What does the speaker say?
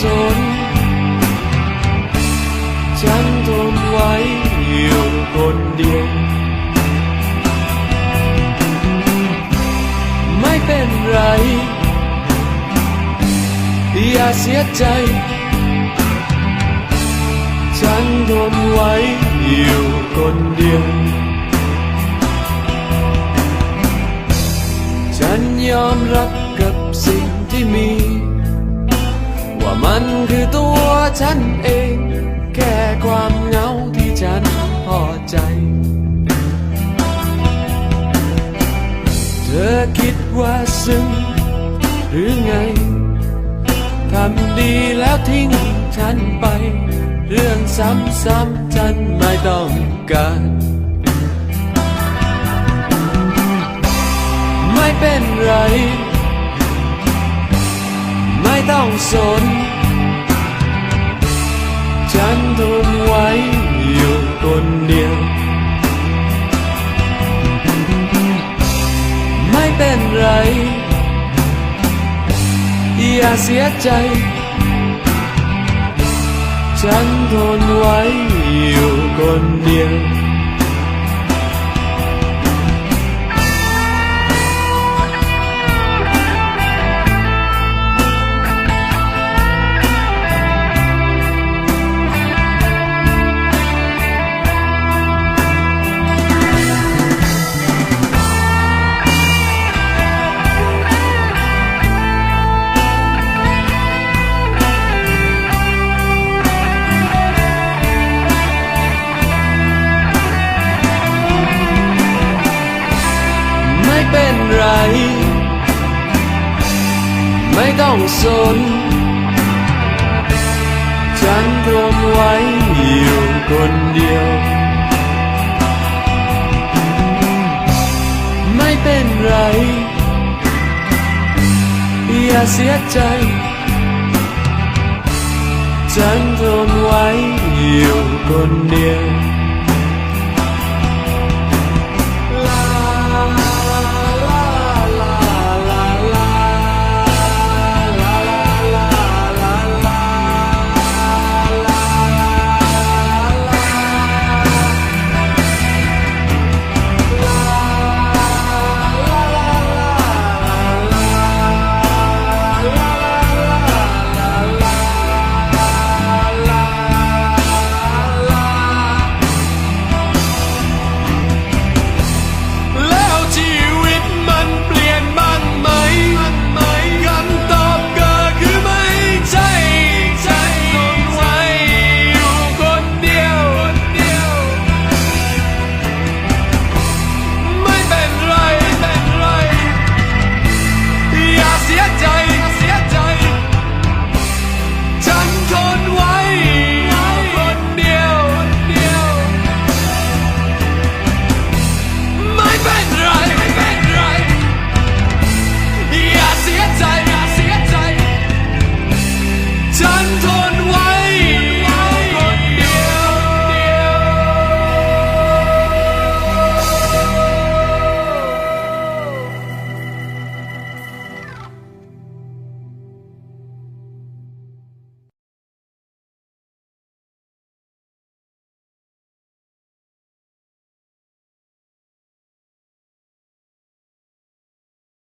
สน ฉันทนไว้อยู่คนเดียว ไม่เป็นไร อย่าเสียใจ ฉันทนไว้อยู่คนเดียว ว่ามันคือตัวฉันเอง แค่ความเหงาที่ฉันพอใจ เธอคิดว่าซึ้งหรือไง ทำดีแล้วทิ้งฉันไป เรื่องซ้ำๆฉันไม่ต้องการไม่เป็นไร ไม่ต้องสน อย่าเสียใจ ฉันทนไว้อยู่คนเดียว เป็นไร ไม่ต้องสน ฉันทนไว้อยู่คนเดียว ไม่เป็นไร อย่าเสียใจ ฉันทนไว้อยู่คนเดียว